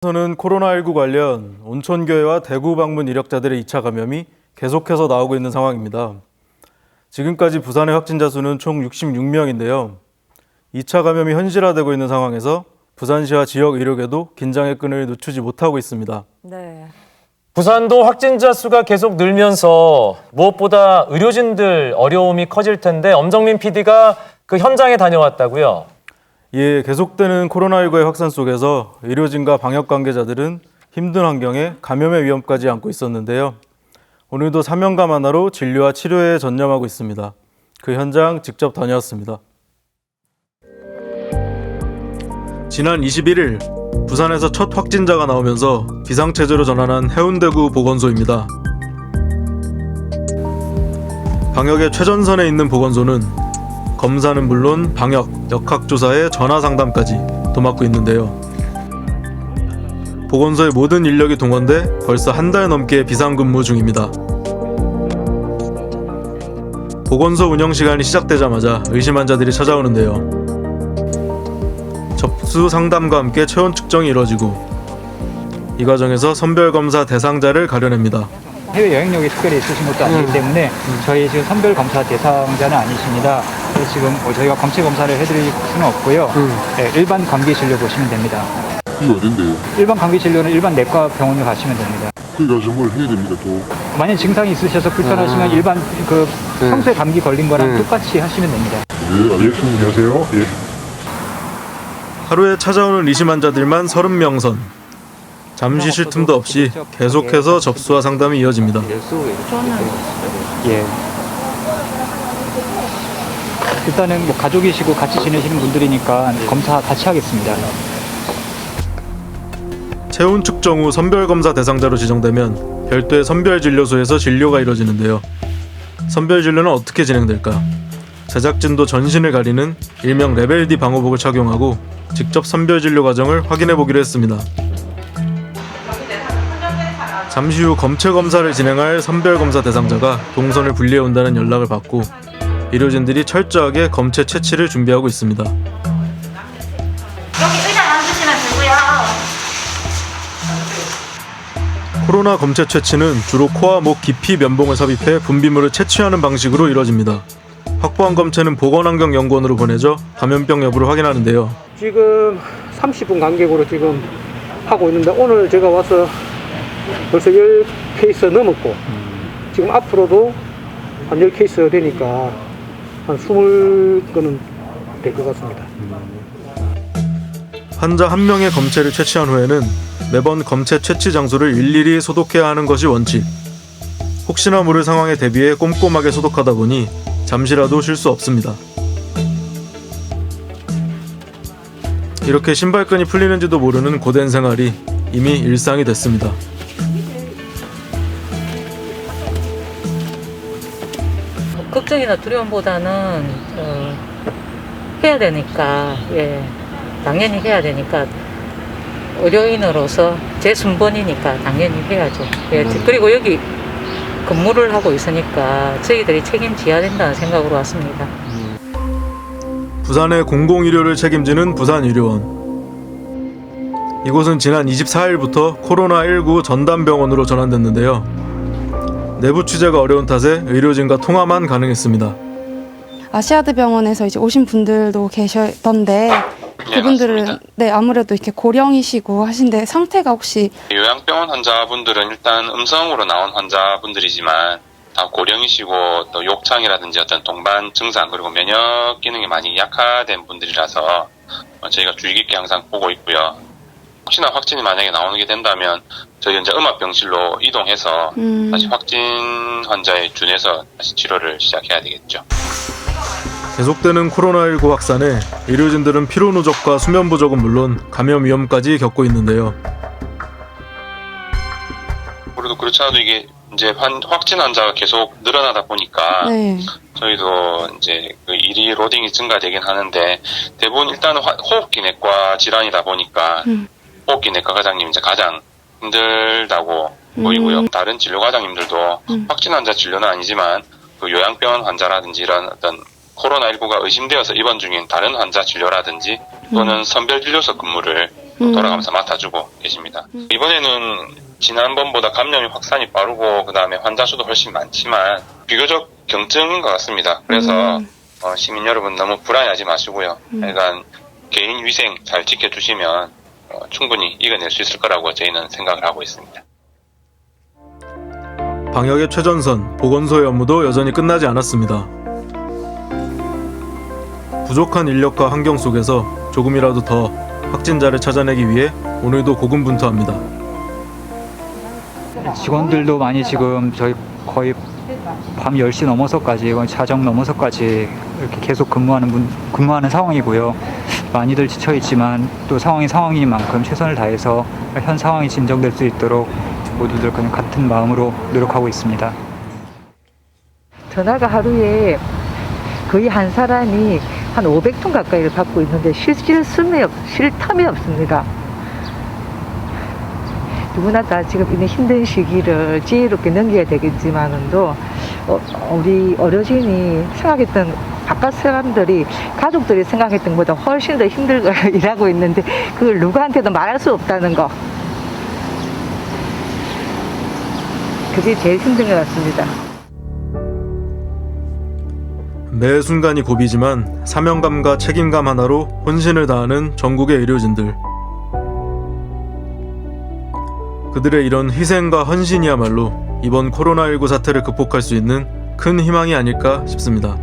서는 코로나19 관련 온천교회와 대구 방문 이력자들의 2차 감염이 계속해서 나오고 있는 상황입니다. 지금까지 부산의 확진자 수는 총 66명인데요. 2차 감염이 현실화되고 있는 상황에서 부산시와 지역 의료계도 긴장의 끈을 늦추지 못하고 있습니다. 네. 부산도 확진자 수가 계속 늘면서 무엇보다 의료진들 어려움이 커질 텐데 엄정민 PD가 그 현장에 다녀왔다고요. 이에 계속되는 코로나19의 확산 속에서 의료진과 방역 관계자들은 힘든 환경에 감염의 위험까지 안고 있었는데요. 오늘도 사명감 하나로 진료와 치료에 전념하고 있습니다. 그 현장 직접 다녀왔습니다. 지난 21일 부산에서 첫 확진자가 나오면서 비상체제로 전환한 해운대구 보건소입니다. 방역의 최전선에 있는 보건소는 검사는 물론 방역, 역학조사에 전화 상담까지 도맡고 있는데요. 보건소의 모든 인력이 동원돼 벌써 한 달 넘게 비상근무 중입니다. 보건소 운영 시간이 시작되자마자 의심 환자들이 찾아오는데요. 접수 상담과 함께 체온 측정이 이뤄지고 이 과정에서 선별 검사 대상자를 가려냅니다. 해외 여행력이 특별히 있으신 것도 아니기 때문에 저희 지금 선별 검사 대상자는 아니십니다. 지금 뭐 저희가 검체 검사를 해드릴 수는 없고요. 네, 일반 감기 진료 보시면 됩니다. 이거 어딘데요? 일반 감기 진료는 일반 내과 병원을 가시면 됩니다. 거기 가서 뭘 해야 됩니까 또? 만약 증상이 있으셔서 불편하시면 일반 그 평소에 감기 걸린 거랑 똑같이 하시면 됩니다. 네 알겠습니다 안녕하세요 예. 하루에 찾아오는 의심 환자들만 30명 선. 잠시 쉴 틈도 없이 계속해서 접수와 상담이 이어집니다. 예. 일단은 뭐 가족이시고 같이 지내시는 분들이니까 검사 같이 하겠습니다. 체온 측정 후 선별 검사 대상자로 지정되면 별도의 선별 진료소에서 진료가 이뤄지는데요. 선별 진료는 어떻게 진행될까? 제작진도 전신을 가리는 일명 레벨 D 방호복을 착용하고 직접 선별 진료 과정을 확인해 보기로 했습니다. 잠시 후 검체 검사를 진행할 선별 검사 대상자가 동선을 분리해 온다는 연락을 받고 의료진들이 철저하게 검체 채취를 준비하고 있습니다. 여기 의자 앉으시면 되고요. 코로나 검체 채취는 주로 코와 목 깊이 면봉을 삽입해 분비물을 채취하는 방식으로 이뤄집니다. 확보한 검체는 보건환경연구원으로 보내져 감염병 여부를 확인하는데요. 지금 30분 간격으로 지금 하고 있는데 오늘 제가 와서 벌써 10 케이스 넘었고 지금 앞으로도 한 10 케이스 되니까 한 20건은 될 것 같습니다. 환자 한 명의 검체를 채취한 후에는 매번 검체 채취 장소를 일일이 소독해야 하는 것이 원칙. 혹시나 모를 상황에 대비해 꼼꼼하게 소독하다 보니 잠시라도 쉴 수 없습니다. 이렇게 신발끈이 풀리는지도 모르는 고된 생활이 이미 일상이 됐습니다. 걱정이나 두려움보다는 어, 해야 되니까 예 당연히 해야 되니까 의료인으로서 제 순번이니까 당연히 해야죠. 예 그리고 여기 근무를 하고 있으니까 저희들이 책임져야 된다는 생각으로 왔습니다. 부산의 공공의료를 책임지는 부산의료원. 이곳은 지난 24일부터 코로나19 전담병원으로 전환됐는데요. 내부 취재가 어려운 탓에 의료진과 통화만 가능했습니다. 아시아드 병원에서 이제 오신 분들도 계셨던데 그분들은 맞습니다. 네 아무래도 이렇게 고령이시고 하신데 상태가 혹시 요양병원 환자분들은 일단 음성으로 나온 환자분들이지만 다 고령이시고 또 욕창이라든지 어떤 동반 증상 그리고 면역 기능이 많이 약화된 분들이라서 어, 저희가 주의 깊게 항상 보고 있고요. 혹시나 확진이 만약에 나오게 된다면 저희 이제 음압병실로 이동해서 음, 다시 확진 환자에 준해서 다시 치료를 시작해야 되겠죠. 계속되는 코로나19 확산에 의료진들은 피로 누적과 수면 부족은 물론 감염 위험까지 겪고 있는데요. 그래도 그렇지 않아도 이게 이제 환- 확진 환자가 계속 늘어나다 보니까 네 저희도 이제 그 일이 로딩이 증가되긴 하는데 대부분 일단은 화- 호흡기 내과 질환이다 보니까 음. 호흡기 내과 과장님 이제 가장 힘들다고 보이고요. 음. 다른 진료 과장님들도 음. 확진 환자 진료는 아니지만 그 요양병원 환자라든지 이런 어떤 코로나19가 의심되어서 입원 중인 다른 환자 진료라든지 또는 선별 진료소 근무를 음. 돌아가면서 맡아주고 계십니다. 이번에는 지난번보다 감염이 확산이 빠르고 그 다음에 환자 수도 훨씬 많지만 비교적 경증인 것 같습니다. 그래서 음. 어, 시민 여러분 너무 불안해하지 마시고요. 약간 개인 위생 잘 지켜주시면 어, 충분히 이겨낼 수 있을 거라고 저희는 생각을 하고 있습니다. 방역의 최전선, 보건소의 업무도 여전히 끝나지 않았습니다. 부족한 인력과 환경 속에서 조금이라도 더 확진자를 찾아내기 위해 오늘도 고군분투합니다. 직원들도 많이 지금 저희 거의 밤 10시 넘어서까지 거의 자정 넘어서까지 이렇게 계속 근무하는 분, 근무하는 상황이고요. 많이들 지쳐 있지만 또 상황이 상황인 만큼 최선을 다해서 현 상황이 진정될 수 있도록 모두들 그냥 같은 마음으로 노력하고 있습니다. 전화가 하루에 거의 한 사람이 한 500통 가까이를 받고 있는데 실질 숨이 없, 쉴 틈이 없습니다. 누구나 다 지금 있는 힘든 시기를 지혜롭게 넘겨야 되겠지만은도 어, 우리 어르신이 생각했던 바깥 사람들이 가족들이 생각했던 것보다 훨씬 더 힘들고 일하고 있는데 그걸 누구한테도 말할 수 없다는 거 그게 제일 힘든 것 같습니다. 매 순간이 고비지만 사명감과 책임감 하나로 혼신을 다하는 전국의 의료진들. 그들의 이런 희생과 헌신이야말로 이번 코로나19 사태를 극복할 수 있는 큰 희망이 아닐까 싶습니다.